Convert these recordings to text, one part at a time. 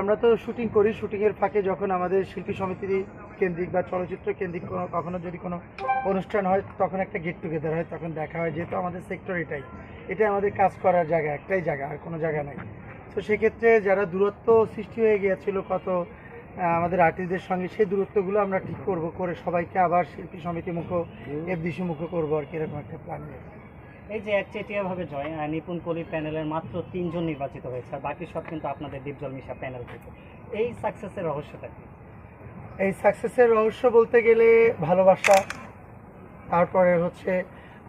আমরা তো শুটিং করি শুটিংয়ের ফাঁকে যখন আমাদের শিল্পী সমিতির কেন্দ্রিক বা চলচ্চিত্র কেন্দ্রিক কোনো কখনো যদি কোনো অনুষ্ঠান হয় তখন একটা গেট টুগেদার হয় তখন দেখা হয় যেহেতু আমাদের সেক্টর এটাই। এটাই আমাদের কাজ করার জায়গা একটাই জায়গা আর কোনো জায়গা নাই। তো সেক্ষেত্রে যারা দূরত্ব সৃষ্টি হয়ে গিয়েছিল কত আমাদের আর্টিস্টদের সঙ্গে সেই দূরত্বগুলো আমরা ঠিক করব করে সবাইকে আবার শিল্পী সমিতি মুখ এফডিসি মুখ করব আর কি এরকম একটা প্ল্যান রয়েছে এই যে একচেটিয়া ভাবে জয় আহ, নিপুণ কলি প্যানেলের মাত্র তিনজন নির্বাচিত হয়েছে আর বাকি সব কিন্তু আপনাদের দীপজল মিশা প্যানেল থেকে। এই সাকসেসের রহস্যটা কি? এই সাকসেসের রহস্য বলতে গেলে ভালোবাসা তারপরে হচ্ছে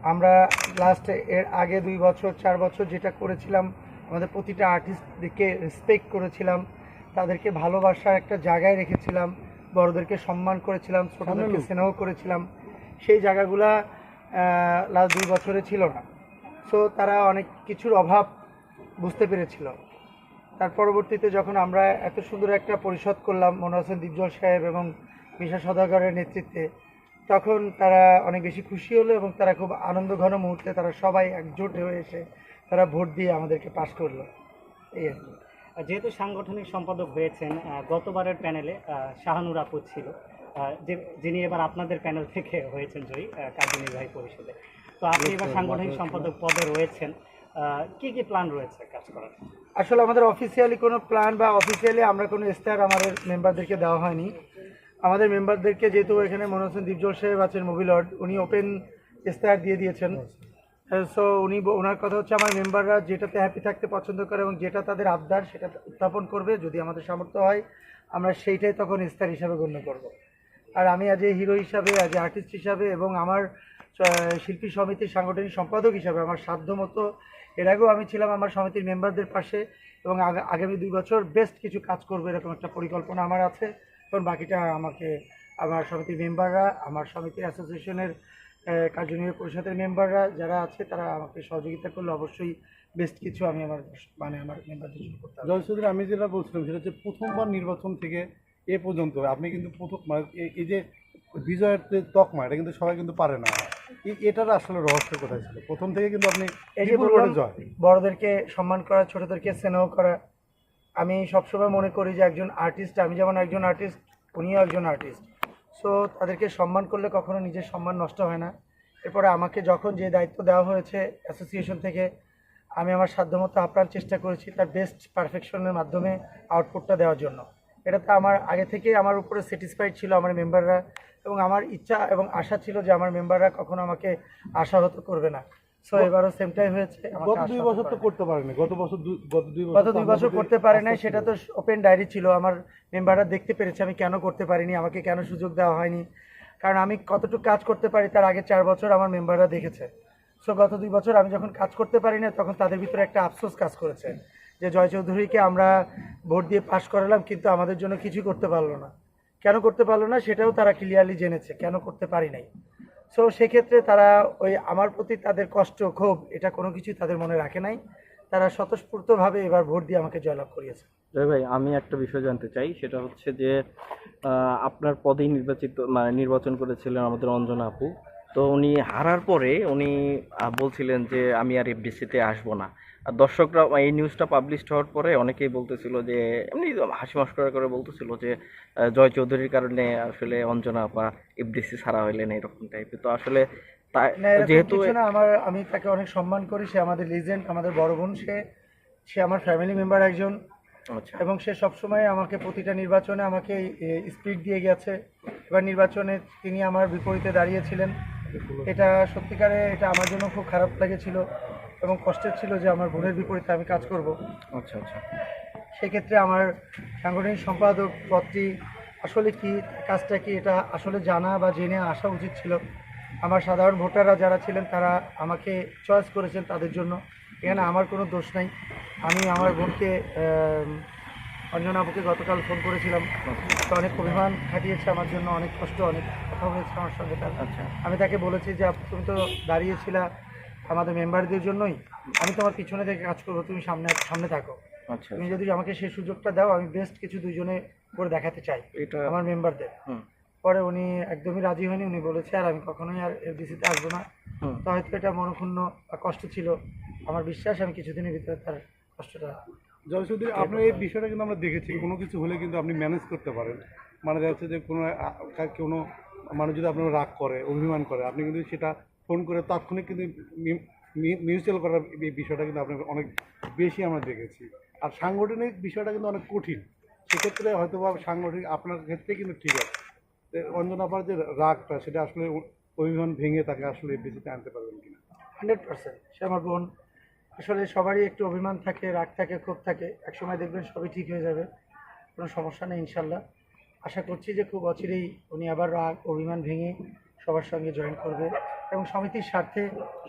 আমরা লাস্ট এর আগে দুই বছর চার বছর যেটা করেছিলাম আমাদের প্রতিটা আর্টিস্টদেরকে রেসপেক্ট করেছিলাম তাদেরকে ভালোবাসার একটা জায়গায় রেখেছিলাম বড়দেরকে সম্মান করেছিলাম ছোটদেরকে স্নেহ করেছিলাম সেই জায়গাগুলা লাস্ট দুই বছরে ছিল না। সো তারা অনেক কিছুর অভাব বুঝতে পেরেছিল। তার পরবর্তীতে যখন আমরা এত সুন্দর একটা পরিষদ করলাম মনে হোসেন, দীপজল সাহেব এবং মিশা সদাগরের নেতৃত্বে, তখন তারা অনেক বেশি খুশি হলো এবং তারা খুব আনন্দ ঘন মুহূর্তে তারা সবাই একজোট হয়ে এসে তারা ভোট দিয়ে আমাদেরকে পাশ করল। এই আর কি। যেহেতু সাংগঠনিক সম্পাদক হয়েছেন গতবারের প্যানেলে শাহানুর আপু ছিল যে যিনি এবার আপনাদের প্যানেল থেকে হয়েছেন জয়ী কার্যনির্বাহী পরিষদে। তো আপনি এবার সাংগঠনিক সম্পাদক পদে রয়েছেন কি কি প্ল্যান রয়েছে কাজ করার? আসলে আমাদের অফিসিয়ালি কোনো প্ল্যান বা অফিসিয়ালি আমরা কোনো ইস্তাহার আমাদের মেম্বারদেরকে দেওয়া হয়নি। আমাদের মেম্বারদেরকে যেহেতু এখানে মনে হচ্ছেন দীপজল সাহেব আছেন মোবিলর্ড উনি ওপেন ইস্তাহার দিয়ে দিয়েছেন। সো উনি ওনার কথা হচ্ছে আমার মেম্বাররা যেটাতে হ্যাপি থাকতে পছন্দ করে এবং যেটা তাদের আবদার সেটা উত্থাপন করবে যদি আমাদের সামর্থ্য হয় আমরা সেইটাই তখন ইস্তার হিসাবে গণ্য করব। আর আমি আজ হিরো হিসাবে আজ আর্টিস্ট হিসাবে এবং আমার শিল্পী সমিতির সাংগঠনিক সম্পাদক হিসাবে আমার সাধ্য মতো এর আগেও আমি ছিলাম আমার সমিতির মেম্বারদের পাশে এবং আগামী দুই বছর বেস্ট কিছু কাজ করব এরকম একটা পরিকল্পনা আমার আছে এবং বাকিটা আমাকে, আমার সমিতির মেম্বাররা, আমার সমিতির অ্যাসোসিয়েশনের কার্যনির্বাহী পরিষদের মেম্বাররা যারা আছে তারা আমাকে সহযোগিতা করলে অবশ্যই বেস্ট কিছু আমি আমার মানে আমার মেম্বারদের জন্য করতে পারব। জয় চৌধুরী আমি যেটা বলছিলাম সেটা হচ্ছে প্রথমবার নির্বাচন থেকে এ পর্যন্ত, আপনি কিন্তু প্রথম মানে এই যে বিজয়ের তকমা, এটা কিন্তু সবাই কিন্তু পারে না এটার আসলে রহস্য কোথায় ছিল? প্রথম থেকে কিন্তু আপনি এই যে জয়। বড়দেরকে সম্মান করা ছোটদেরকে স্নেহ করা আমি সবসময় মনে করি যে একজন আর্টিস্ট আমি যেমন একজন আর্টিস্ট উনিও একজন আর্টিস্ট সো তাদেরকে সম্মান করলে কখনো নিজের সম্মান নষ্ট হয় না। এরপরে আমাকে যখন যে দায়িত্ব দেওয়া হয়েছে অ্যাসোসিয়েশন থেকে আমি আমার সাধ্যমতো আপ্রাণ চেষ্টা করেছি তার বেস্ট পারফেকশনের মাধ্যমে আউটপুটটা দেওয়ার জন্য। এটাতে আমার আগে থেকে আমার উপরে স্যাটিসফাইড ছিল আমার মেম্বাররা এবং আমার ইচ্ছা এবং আশা ছিল যে আমার মেম্বাররা কখনো আমাকে আশাহত করবে না। সো এবারও সেম সেমটাই হয়েছে গত দুই বছর তো। করতে পারেনি গত বছর গত দুই বছর গত দুই বছর করতে পারে নাই সেটা তো ওপেন ডায়েরি ছিল আমার মেম্বাররা দেখতে পেরেছে আমি কেন করতে পারিনি আমাকে কেন সুযোগ দেওয়া হয়নি। কারণ আমি কতটুকু কাজ করতে পারি তার আগে চার বছর আমার মেম্বাররা দেখেছে। সো গত দুই বছর আমি যখন কাজ করতে পারি না তখন তাদের ভিতরে একটা আফসোস কাজ করেছে। যে জয় চৌধুরীকে আমরা ভোট দিয়ে পাশ করালাম, কিন্তু আমাদের জন্য কিছুই করতে পারল না। কেন করতে পারল না সেটাও তারা ক্লিয়ারলি জেনেছে, কেন করতে পারি নাই। সো সেক্ষেত্রে তারা ওই আমার প্রতি তাদের কষ্ট, ক্ষোভ, এটা কোনো কিছুই তাদের মনে রাখে নাই। তারা স্বতঃস্ফূর্তভাবে এবার ভোট দিয়ে আমাকে জয়লাভ করিয়েছে। জয় ভাই, আমি একটা বিষয় জানতে চাই, সেটা হচ্ছে যে আপনার পদেই নির্বাচিত মানে নির্বাচন করেছিলেন আমাদের অঞ্জনা আপু। তো উনি হারার পরে উনি বলছিলেন যে আমি আর এফডিসিতে আসব না। আর দর্শকরা এই নিউজটা পাবলিশ হওয়ার পরে অনেকেই বলতেছিল যে এমনি হাসি মস্করা করে বলতেছিল যে জয় চৌধুরীর কারণে আসলে অঞ্জনা আপা এফডিসি ছাড়া হইলেন এরকম টাইপের তো আসলে যেহেতু আমার আমি তাকে অনেক সম্মান করি সে আমাদের লিজেন্ড আমাদের বড় বোন সে সে আমার ফ্যামিলি মেম্বার একজন। আচ্ছা। এবং সে সবসময় আমাকে প্রতিটা নির্বাচনে আমাকে স্পিড দিয়ে গেছে। এবার নির্বাচনে তিনি আমার বিপরীতে দাঁড়িয়েছিলেন। এটা সত্যিকারে এটা আমার জন্য খুব খারাপ লেগেছিল এবং কষ্টের ছিল যে আমার বোনের বিপরীতে আমি কাজ করব। আচ্ছা আচ্ছা। সেক্ষেত্রে আমার সাংগঠনিক সম্পাদক পদটি আসলে কি কাজটা কি এটা আসলে জানা বা জেনে আসা উচিত ছিল। আমার সাধারণ ভোটাররা যারা ছিলেন তারা আমাকে চয়েস করেছেন তাদের জন্য। এখানে আমার কোনো দোষ নাই। আমি আমার বোনকে অঞ্জনা আপুকে গতকাল ফোন করেছিলাম। তো অনেক অভিমান খাটিয়েছে আমার জন্য অনেক কষ্ট অনেক কথা হয়েছে আমার সঙ্গে তার। আচ্ছা। আমি তাকে বলেছি যে তুমি তো দাঁড়িয়েছিলা আমাদের মেম্বারদের জন্যই। আমি তোমার পিছনে থেকে কাজ করব তুমি সামনে সামনে থাকো। আচ্ছা। তুমি যদি আমাকে সেই সুযোগটা দাও আমি বেস্ট কিছু দুজনে করে দেখাতে চাই এটা আমার মেম্বারদের। পরে উনি একদমই রাজি হয়নি উনি বলেছে আর আমি কখনোই আর এফডিসিতে আসব না। তো হয়তো এটা মনক্ষুণ্ণ বা কষ্ট ছিল। আমার বিশ্বাস আমি কিছুদিনের ভিতরে তার কষ্টটা জয়সুদ্দি আপনার এই বিষয়টা কিন্তু আমরা দেখেছি কোনো কিছু হলে কিন্তু আপনি ম্যানেজ করতে পারেন। মানে দেখা যাচ্ছে যে কোনো কোনো মানুষ যদি আপনার রাগ করে অভিমান করে আপনি কিন্তু সেটা ফোন করে তাৎক্ষণিক কিন্তু মিউচুয়াল করার এই বিষয়টা কিন্তু আপনার অনেক বেশি আমরা দেখেছি। আর সাংগঠনিক বিষয়টা কিন্তু অনেক কঠিন। সেক্ষেত্রে হয়তো বা সাংগঠনিক আপনার ক্ষেত্রে কিন্তু ঠিক আছে। যে অঞ্জনা আপার যে রাগটা সেটা আসলে অভিমান ভেঙে তাকে আসলে বেশিতে আনতে পারবেন কিনা। Hundred percent. সে আমার বোন। আসলে সবারই একটু অভিমান থাকে রাগ থাকে ক্ষোভ থাকে। একসময় দেখবেন সবই ঠিক হয়ে যাবে। কোনো সমস্যা নেই ইনশাল্লাহ। আশা করছি যে খুব অচিরেই উনি আবার রাগ অভিমান ভেঙে সবার সঙ্গে জয়েন করবে এবং সমিতির স্বার্থে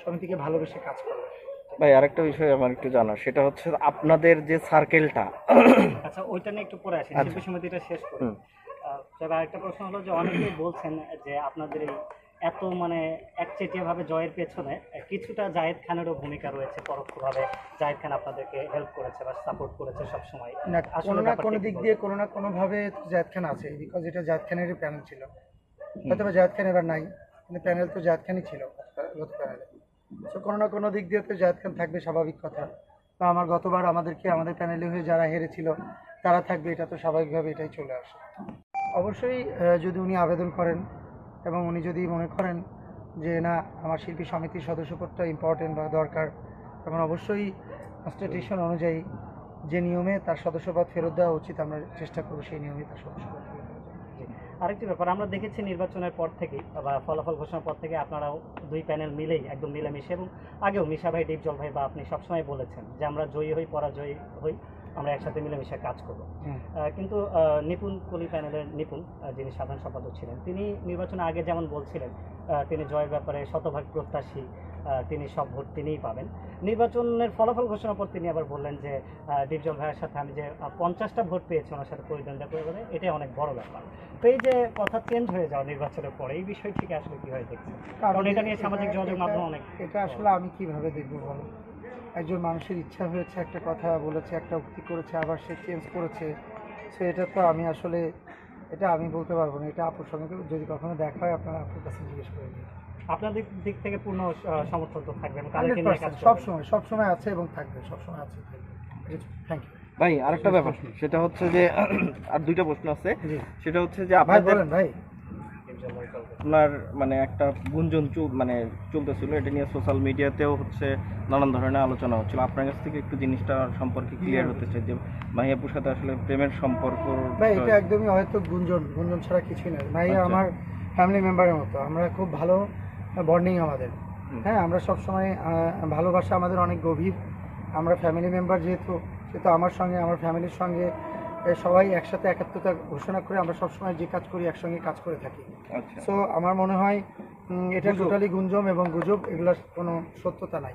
সমিতিকে ভালোবেসে কাজ করবে। ভাই আরেকটা বিষয় আমার একটু জানা সেটা হচ্ছে আপনাদের যে সার্কেলটা আচ্ছা ওইটা নিয়ে একটু পরে আসি। আচ্ছা। শিল্পী সমিতিটা শেষ করি। তবে আরেকটা প্রশ্ন হলো যে অনেকেই বলছেন যে আপনাদের এত মানে একচেটিয়া ভাবে জয়ের পেছনে কিছুটা জায়েদ খানেরও ভূমিকা রয়েছে পরোক্ষভাবে জায়েদ খান আপনাদেরকে হেল্প করেছে বা সাপোর্ট করেছে সবসময়। না আসলে না কোনো দিক দিয়ে কোনো না কোনোভাবে জায়দ খান আছে বিকজ এটা জায়দ খানেরই প্যানেল ছিল। হয়তো বা জায়দ খান এবার নাই কিন্তু প্যানেল তো জায়দ খানই ছিল গত প্যানেলে তো কোনো না কোনো দিক দিয়ে তো জায়দ খান থাকবে স্বাভাবিক কথা। তো আমার গতবার আমাদেরকে আমাদের প্যানেলে হয়ে যারা হেরেছিল তারা থাকবে এটা তো স্বাভাবিকভাবে এটাই চলে আসে। অবশ্যই যদি উনি আবেদন করেন এবং উনি যদি মনে করেন যে না, আমার শিল্পী সমিতির সদস্যপদটা ইম্পর্টেন্ট বা দরকার। তখন অবশ্যই কনস্টিটিউশন অনুযায়ী যে নিয়মে তার সদস্যপদ ফেরত দেওয়া উচিত, আমরা চেষ্টা করব সেই নিয়মে তার সদস্যপদ। আরেকটি ব্যাপার, আমরা দেখেছি নির্বাচনের পর থেকেই বা ফলাফল ঘোষণার পর থেকে আপনারাও দুই প্যানেল মিলেই একদম মিলেমিশে এবং আগেও মিশা ভাই ডিপজল ভাই বা আপনি সবসময় বলেছেন যে আমরা জয়ী হই, পরাজয়ী হই। আমরা একসাথে মিলেমিশে কাজ করব। কিন্তু নিপুণ কলি প্যানেলের নিপুণ যিনি সাধারণ সম্পাদক ছিলেন তিনি নির্বাচনে আগে যেমন বলছিলেন তিনি জয়ের ব্যাপারে শতভাগ প্রত্যাশী তিনি সব ভোট তিনিই পাবেন। নির্বাচনের ফলাফল ঘোষণার পর তিনি আবার বললেন যে ডিপজল ভাইয়ের সাথে আমি যে পঞ্চাশটা ভোট পেয়েছি ওনার সাথে পরিদ্বন্দ্বিতা করে বলে এটাই অনেক বড় ব্যাপার। তো এই যে কথা চেঞ্জ হয়ে যাওয়া নির্বাচনের পরে এই বিষয়টিকে আসলে কীভাবে দেখছেন? কারণ এটা নিয়ে সামাজিক যোগাযোগ মাধ্যম অনেক এটা আসলে আমি কীভাবে দেখব বলো? একজন মানুষের ইচ্ছা হয়েছে একটা কথা বলেছে একটা উক্তি করেছে আবার সে চেঞ্জ করেছে। সো এটা তো আমি আসলে এটা আমি বলতে পারব না। এটা আপুর সঙ্গে যদি কখনো দেখা হয় আপনারা আপুর কাছে জিজ্ঞেস করে নিন। আপনাদের দিক থেকে পূর্ণ সমর্থন তো থাকবে এবং হান্ড্রেড তাদেরকে নিয়ে কাজ পার্সেন্ট সব সময় সব সময় আছে এবং থাকবে সব সময় আছে থ্যাংক ইউ ভাই আরেকটা ব্যাপার সেটা হচ্ছে যে আর দুইটা প্রশ্ন আছে। সেটা হচ্ছে যে ভাই বলেন ভাই। আপনার মানে একটা গুঞ্জন চুল মানে চলতেছিল এটা নিয়ে সোশ্যাল মিডিয়াতেও হচ্ছে নানান ধরনের আলোচনা হচ্ছিল। আপনার কাছ থেকে একটু জিনিসটা সম্পর্কে ক্লিয়ার হতে চাই যে মাহিয়াপুর সাথে আসলে প্রেমের সম্পর্ক ভাই এটা একদমই হয়তো গুঞ্জন গুঞ্জন ছাড়া কিছুই নয় ভাই আচ্ছা। আমার ফ্যামিলি মেম্বারের মতো। আমরা খুব ভালো বন্ডিং আমাদের। হ্যাঁ আমরা সবসময় ভালোবাসা আমাদের অনেক গভীর। আমরা ফ্যামিলি মেম্বার যেহেতু সেহেতু আমার সঙ্গে আমার ফ্যামিলির সঙ্গে সবাই একসাথে একাত্মতা ঘোষণা করে আমরা সবসময় যে কাজ করি একসঙ্গে কাজ করে থাকি। তো সো আমার মনে হয় এটা টোটালি গুঞ্জম এবং গুজব এগুলোর কোনো সত্যতা নাই।